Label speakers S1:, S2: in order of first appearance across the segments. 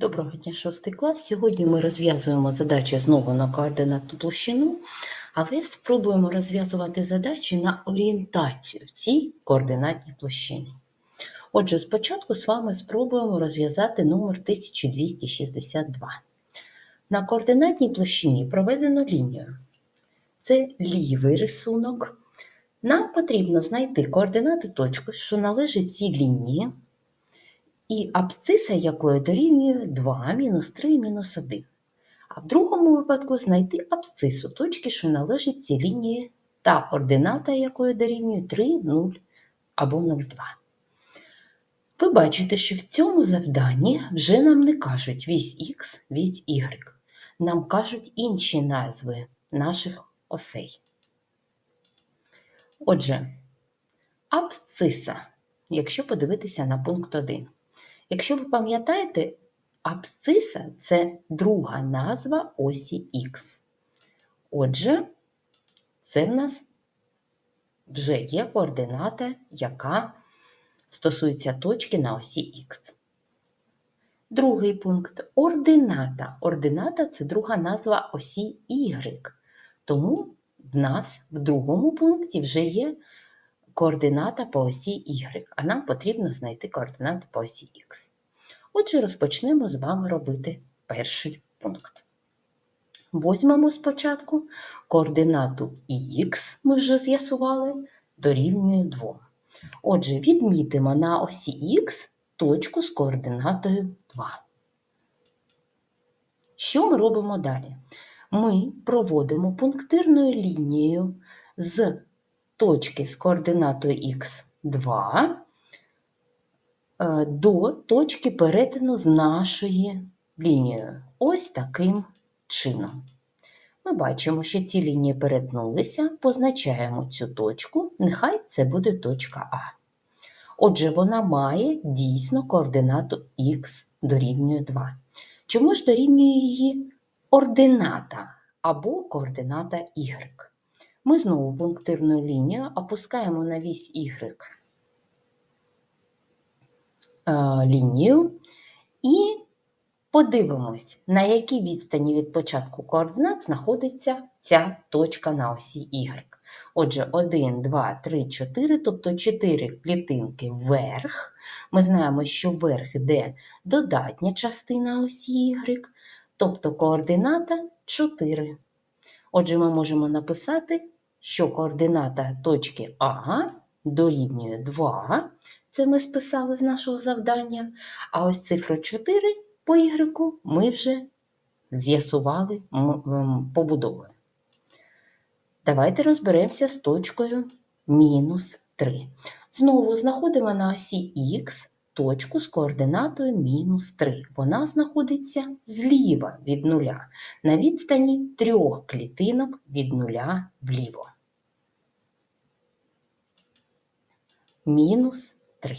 S1: Доброго дня, 6 клас. Сьогодні ми розв'язуємо задачі знову на координатну площину, але спробуємо розв'язувати задачі на орієнтацію в цій координатній площині. Отже, спочатку з вами спробуємо розв'язати номер 1262. На координатній площині проведено лінію. Це лівий рисунок. Нам потрібно знайти координату точки, що належить цій лінії, і абсциса якої дорівнює 2, мінус 3, мінус 1. А в другому випадку знайти абсцису точки, що належить цій лінії, та ордината якої дорівнює 3, 0 або 0,2. Ви бачите, що в цьому завданні вже нам не кажуть вісь Х, вісь Y. Нам кажуть інші назви наших осей. Отже, абсциса, якщо подивитися на пункт 1. Якщо ви пам'ятаєте, абсциса це друга назва осі Х. Отже, це в нас вже є координата, яка стосується точки на осі Х. Другий пункт ордината. Ордината це друга назва осі Y. Тому в нас в другому пункті вже є координата по осі Y, а нам потрібно знайти координату по осі Х. Отже, розпочнемо з вами робити перший пункт. Возьмемо спочатку координату Х, ми вже з'ясували, дорівнює 2. Отже, відмітимо на осі Х точку з координатою 2. Що ми робимо далі? Ми проводимо пунктирною лінією з точки з координатою х2 е, до точки перетину з нашою лінією. Ось таким чином. Ми бачимо, що ці лінії перетнулися, позначаємо цю точку, нехай це буде точка А. Отже, вона має дійсно координату х дорівнює 2. Чому ж дорівнює її ордината або координата y? Ми знову пунктирною лінією опускаємо на вісь y е, лінію і подивимось, на якій відстані від початку координат знаходиться ця точка на осі y. Отже, 1, 2, 3, 4, тобто 4 клітинки вверх. Ми знаємо, що вверх йде додатня частина осі y, тобто координата 4. Отже, ми можемо написати що координата точки А дорівнює 2, це ми списали з нашого завдання, а ось цифру 4 по Y ми вже з'ясували побудовою. Давайте розберемося з точкою мінус 3. Знову знаходимо на осі Х точку з координатою мінус 3. Вона знаходиться зліва від нуля, на відстані трьох клітинок від нуля вліво. мінус 3.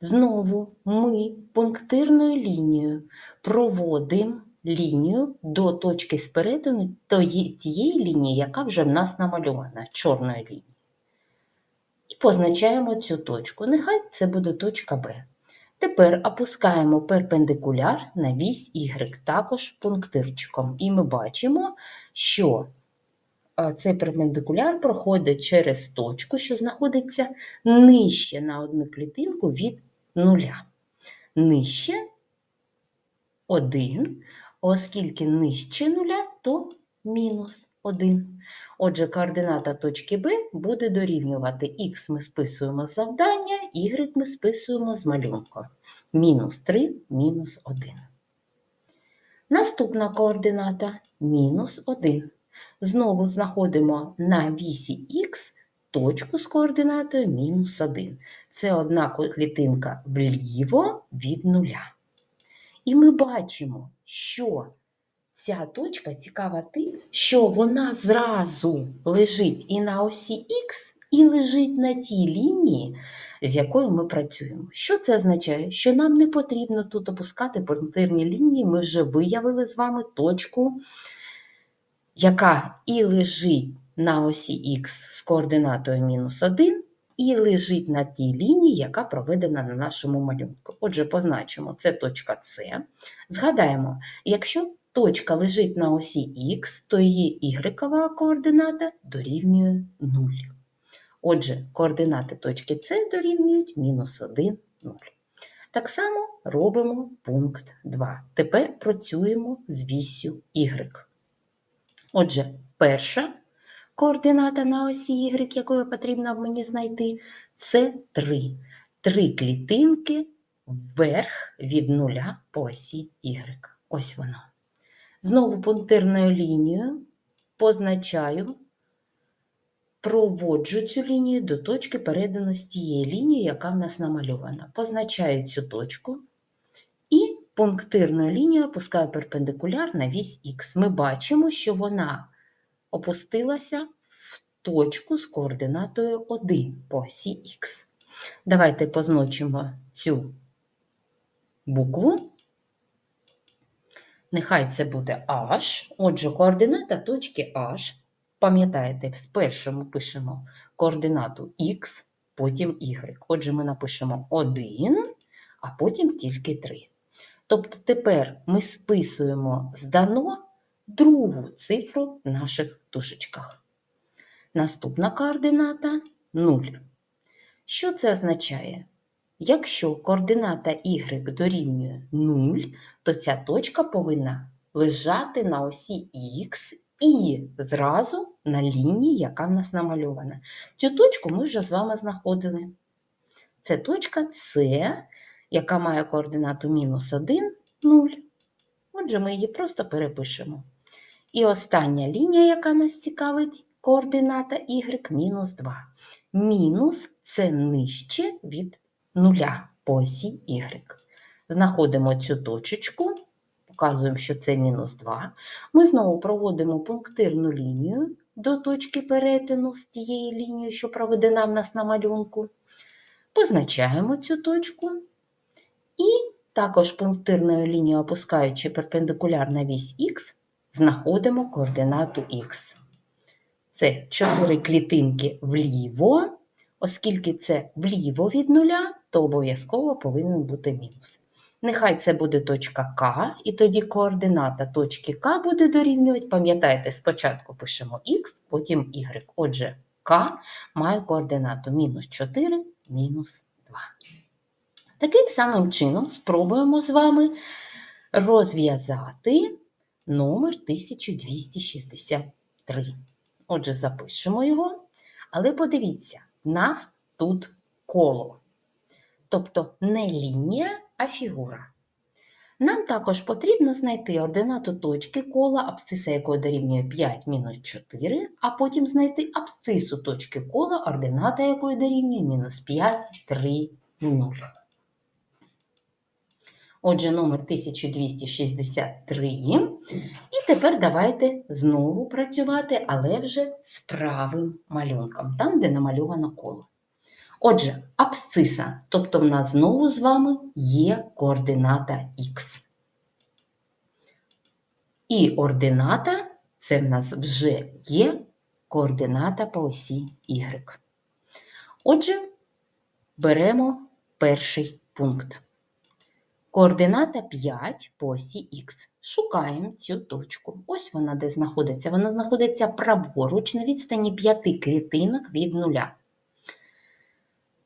S1: Знову ми пунктирною лінією проводимо лінію до точки з перетину тієї лінії, яка вже в нас намальована чорною лінією. І позначаємо цю точку. Нехай це буде точка Б. Тепер опускаємо перпендикуляр на вісь Y, також пунктирчиком. І ми бачимо, що цей перпендикуляр проходить через точку, що знаходиться нижче на одну клітинку від нуля. Нижче 1, оскільки нижче нуля, то мінус 1. Отже, координата точки Б буде дорівнювати х ми списуємо з завдання, y ми списуємо з малюнка. Мінус 3, мінус 1. Наступна координата мінус 1. Знову знаходимо на вісі Х точку з координатою мінус 1. Це одна клітинка вліво від нуля. І ми бачимо, що ця точка цікава тим, що вона зразу лежить і на осі Х, і лежить на тій лінії, з якою ми працюємо. Що це означає? Що нам не потрібно тут опускати пунктирні лінії, ми вже виявили з вами точку яка і лежить на осі х з координатою мінус 1, і лежить на тій лінії, яка проведена на нашому малюнку. Отже, позначимо, це точка С. Згадаємо, якщо точка лежить на осі Х, то її y координата дорівнює 0. Отже, координати точки С дорівнюють мінус 1, 0. Так само робимо пункт 2. Тепер працюємо з вісю y. Отже, перша координата на осі y, якою потрібно мені знайти, це 3. Три клітинки вверх від нуля по осі y. Ось воно. Знову пунктирною лінією позначаю, проводжу цю лінію до точки передану з тієї лінії, яка в нас намальована. Позначаю цю точку і пунктирною лінією опускаю перпендикуляр на вісь Х. Ми бачимо, що вона опустилася в точку з координатою 1 по осі Х. Давайте позначимо цю букву. Нехай це буде H. Отже, координата точки H. Пам'ятаєте, спершу ми пишемо координату Х, потім Y. Отже, ми напишемо 1, а потім тільки 3. Тобто тепер ми списуємо з дано другу цифру в наших дужечках. Наступна координата 0. Що це означає? Якщо координата y дорівнює 0, то ця точка повинна лежати на осі Х і зразу на лінії, яка в нас намальована. Цю точку ми вже з вами знаходили. Це точка С, яка має координату мінус 1, 0. Отже, ми її просто перепишемо. І остання лінія, яка нас цікавить, координата y мінус 2. Мінус це нижче від нуля по осі y. Знаходимо цю точечку, показуємо, що це мінус 2. Ми знову проводимо пунктирну лінію до точки перетину з тією лінією, що проведена в нас на малюнку. Позначаємо цю точку. І також пунктирною лінією, опускаючи перпендикуляр на вісь х, знаходимо координату х. Це 4 клітинки вліво. Оскільки це вліво від нуля, то обов'язково повинен бути мінус. Нехай це буде точка К, і тоді координата точки К буде дорівнювати. Пам'ятаєте, спочатку пишемо Х, потім Y. Отже, К має координату мінус 4, мінус 2. Таким самим чином спробуємо з вами розв'язати номер 1263. Отже, запишемо його. Але подивіться, в нас тут коло. Тобто не лінія, а фігура. Нам також потрібно знайти ординату точки кола, абсциса якої дорівнює 5 мінус 4, а потім знайти абсцису точки кола, ордината якої дорівнює мінус 5, 3, 0. Отже, номер 1263. І тепер давайте знову працювати, але вже з правим малюнком, там, де намальовано коло. Отже, абсциса, тобто в нас знову з вами є координата х. І ордината це в нас вже є координата по осі y. Отже, беремо перший пункт. Координата 5 по осі х. Шукаємо цю точку. Ось вона де знаходиться. Вона знаходиться праворуч на відстані 5 клітинок від нуля.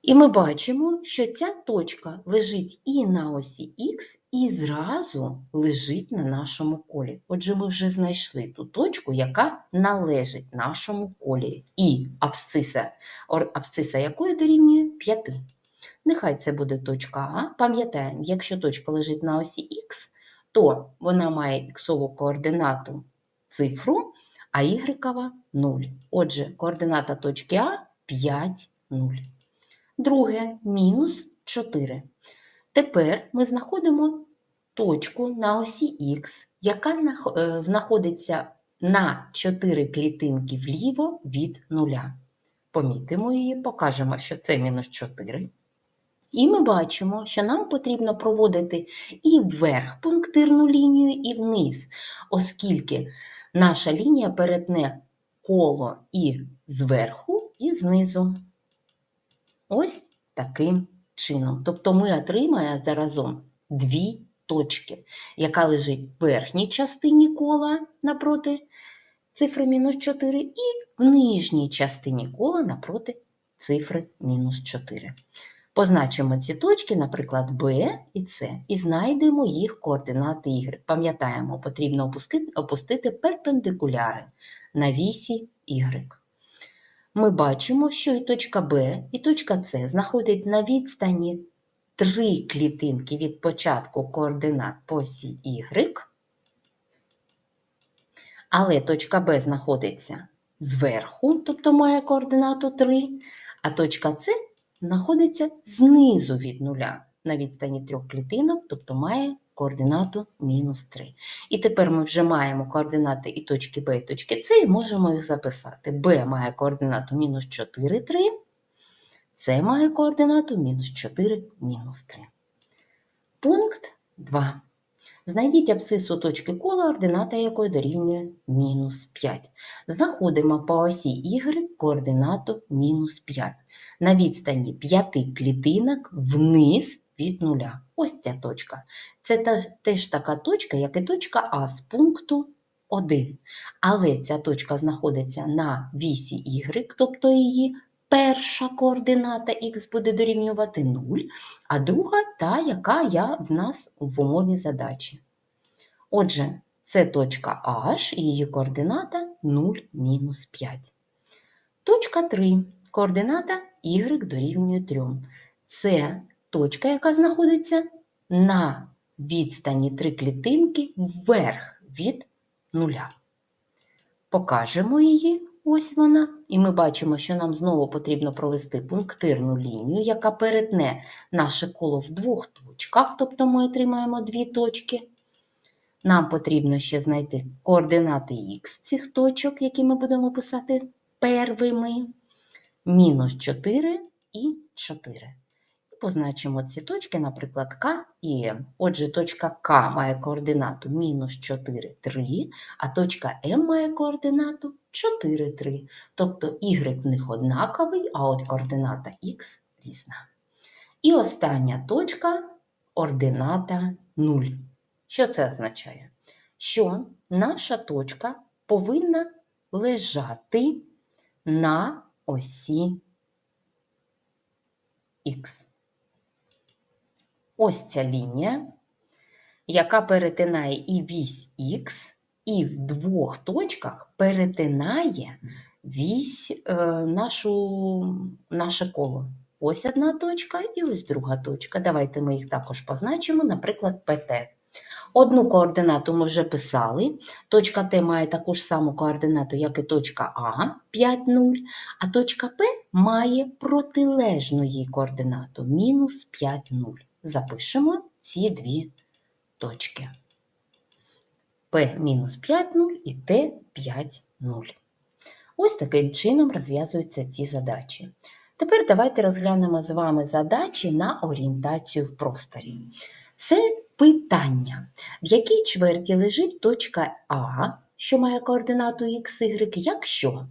S1: І ми бачимо, що ця точка лежить і на осі х, і зразу лежить на нашому колі. Отже, ми вже знайшли ту точку, яка належить нашому колі. І абсциса, абсциса якої дорівнює 5. Нехай це буде точка А. Пам'ятаємо, якщо точка лежить на осі Х, то вона має іксову координату цифру, а y 0. Отже, координата точки А 5, 0. Друге мінус 4. Тепер ми знаходимо точку на осі Х, яка е, знаходиться на 4 клітинки вліво від нуля. Помітимо її, покажемо, що це мінус 4. І ми бачимо, що нам потрібно проводити і вверх пунктирну лінію, і вниз, оскільки наша лінія перетне коло і зверху, і знизу. Ось таким чином. Тобто ми отримаємо заразом дві точки, яка лежить в верхній частині кола напроти цифри мінус 4 і в нижній частині кола напроти цифри мінус 4. Позначимо ці точки, наприклад, B і C, і знайдемо їх координати Y. Пам'ятаємо, потрібно опустити, опустити перпендикуляри на вісі Y. Ми бачимо, що і точка B, і точка С знаходять на відстані три клітинки від початку координат по осі Y, але точка Б знаходиться зверху, тобто має координату 3, а точка С знаходиться знизу від нуля на відстані трьох клітинок, тобто має координату мінус 3. І тепер ми вже маємо координати і точки Б, і точки С, і можемо їх записати. Б має координату мінус 4, 3, С має координату мінус 4, мінус 3. Пункт 2. Знайдіть абсцису точки кола, ордината якої дорівнює мінус 5. Знаходимо по осі Y координату мінус 5. На відстані 5 клітинок вниз від нуля. Ось ця точка. Це теж така точка, як і точка А з пункту 1. Але ця точка знаходиться на вісі Y, тобто її перша координата х буде дорівнювати 0, а друга та, яка я в нас в умові задачі. Отже, це точка H її координата 0 мінус 5. Точка 3. Координата y дорівнює 3. Це точка, яка знаходиться на відстані 3 клітинки вверх від нуля. Покажемо її. Ось вона. І ми бачимо, що нам знову потрібно провести пунктирну лінію, яка перетне наше коло в двох точках, тобто ми отримаємо дві точки. Нам потрібно ще знайти координати х цих точок, які ми будемо писати первими. Мінус 4 і 4. Позначимо ці точки, наприклад, К і М. Отже, точка К має координату мінус 4, 3, а точка М має координату 4, 3. Тобто y в них однаковий, а от координата х різна. І остання точка ордината 0. Що це означає? Що наша точка повинна лежати на осі Х. Ось ця лінія, яка перетинає і вісь Х, і в двох точках перетинає вісь е, нашу, наше коло. Ось одна точка і ось друга точка. Давайте ми їх також позначимо, наприклад, ПТ. Одну координату ми вже писали. Точка Т має таку ж саму координату, як і точка А 5, 0, а точка П має протилежну їй координату мінус 5, 0. Запишемо ці дві точки. П мінус 5, 0 і Т 5, 0. Ось таким чином розв'язуються ці задачі. Тепер давайте розглянемо з вами задачі на орієнтацію в просторі. Це питання, в якій чверті лежить точка А, що має координату y, якщо.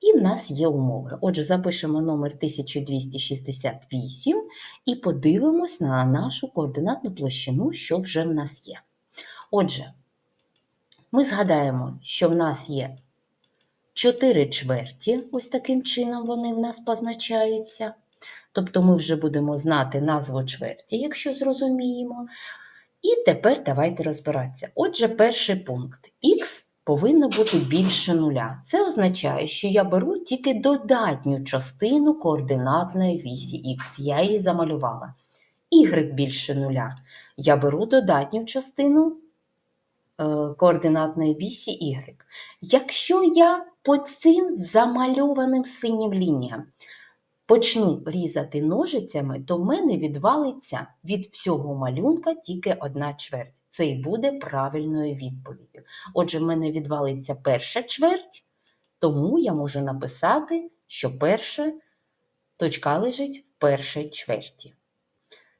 S1: І в нас є умови. Отже, запишемо номер 1268 і подивимось на нашу координатну площину, що вже в нас є. Отже, ми згадаємо, що в нас є 4 чверті, ось таким чином вони в нас позначаються. Тобто ми вже будемо знати назву чверті, якщо зрозуміємо. І тепер давайте розбиратися. Отже, перший пункт. Х повинно бути більше нуля. Це означає, що я беру тільки додатню частину координатної вісі Х. Я її замалювала. Y більше нуля. Я беру додатню частину е, координатної вісі Y. Якщо я по цим замальованим синім лініям почну різати ножицями, то в мене відвалиться від всього малюнка тільки одна чверть. Це і буде правильною відповіддю. Отже, в мене відвалиться перша чверть, тому я можу написати, що перша точка лежить в першій чверті.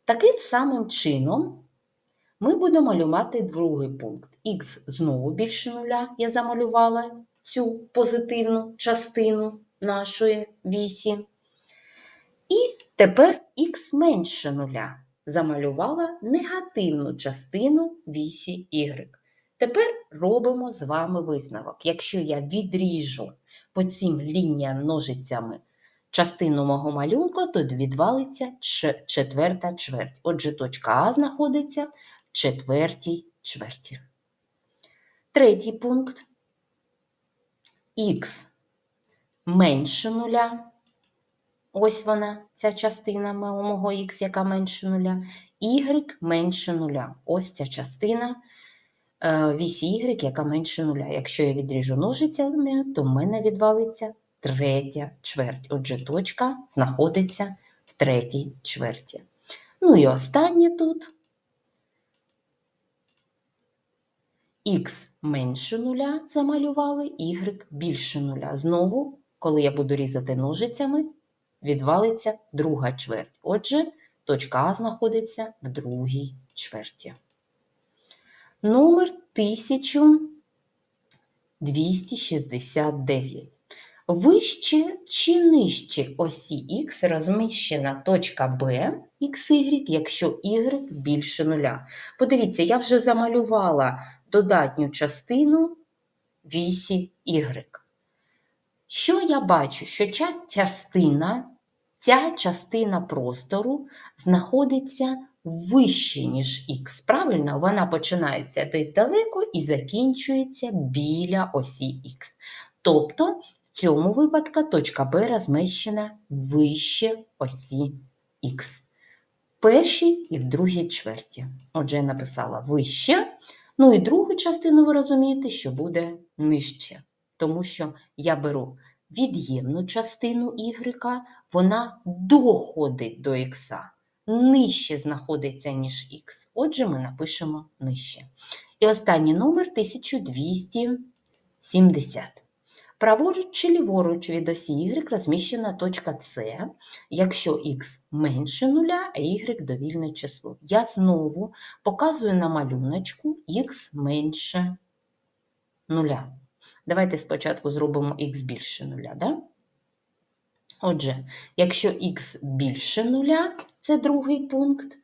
S1: Таким самим чином ми будемо малювати другий пункт. Х знову більше нуля. Я замалювала цю позитивну частину нашої вісі. І тепер х менше нуля. Замалювала негативну частину вісі y. Тепер робимо з вами висновок. Якщо я відріжу по цим лініям ножицями частину мого малюнка, то відвалиться четверта чверть. Отже, точка А знаходиться в четвертій чверті. Третій пункт. Х менше нуля. Ось вона, ця частина мо- мого х, яка менше нуля. Y менше нуля. Ось ця частина е, вісі y, яка менше нуля. Якщо я відріжу ножицями, то в мене відвалиться третя чверть. Отже, точка знаходиться в третій чверті. Ну і останнє тут. Х менше нуля замалювали, y більше нуля. Знову, коли я буду різати ножицями, відвалиться друга чверть. Отже, точка А знаходиться в другій чверті. Номер 1269. Вище чи нижче осі Х розміщена точка Б, XY, якщо Y більше нуля. Подивіться, я вже замалювала додатню частину вісі Y. Що я бачу? Що ця частина, ця частина простору знаходиться вище, ніж х. Правильно, вона починається десь далеко і закінчується біля осі х. Тобто, в цьому випадку точка Б розміщена вище осі х. Першій і в другій чверті. Отже, я написала вище. Ну і другу частину ви розумієте, що буде нижче. Тому що я беру від'ємну частину y, вона доходить до х, нижче знаходиться, ніж х. Отже, ми напишемо нижче. І останній номер 1270. Праворуч чи ліворуч від осі y розміщена точка С, якщо х менше нуля, а y довільне число. Я знову показую на малюночку х менше нуля. Давайте спочатку зробимо х більше нуля. Да? Отже, якщо х більше нуля, це другий пункт,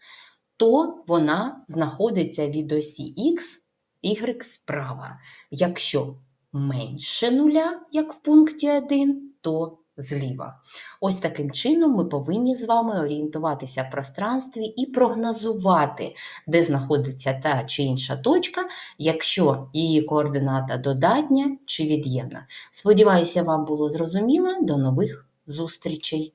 S1: то вона знаходиться від осі х, y справа. Якщо менше нуля, як в пункті 1, то зліва. Ось таким чином ми повинні з вами орієнтуватися в пространстві і прогнозувати, де знаходиться та чи інша точка, якщо її координата додатня чи від'ємна. Сподіваюся, вам було зрозуміло. До нових зустрічей!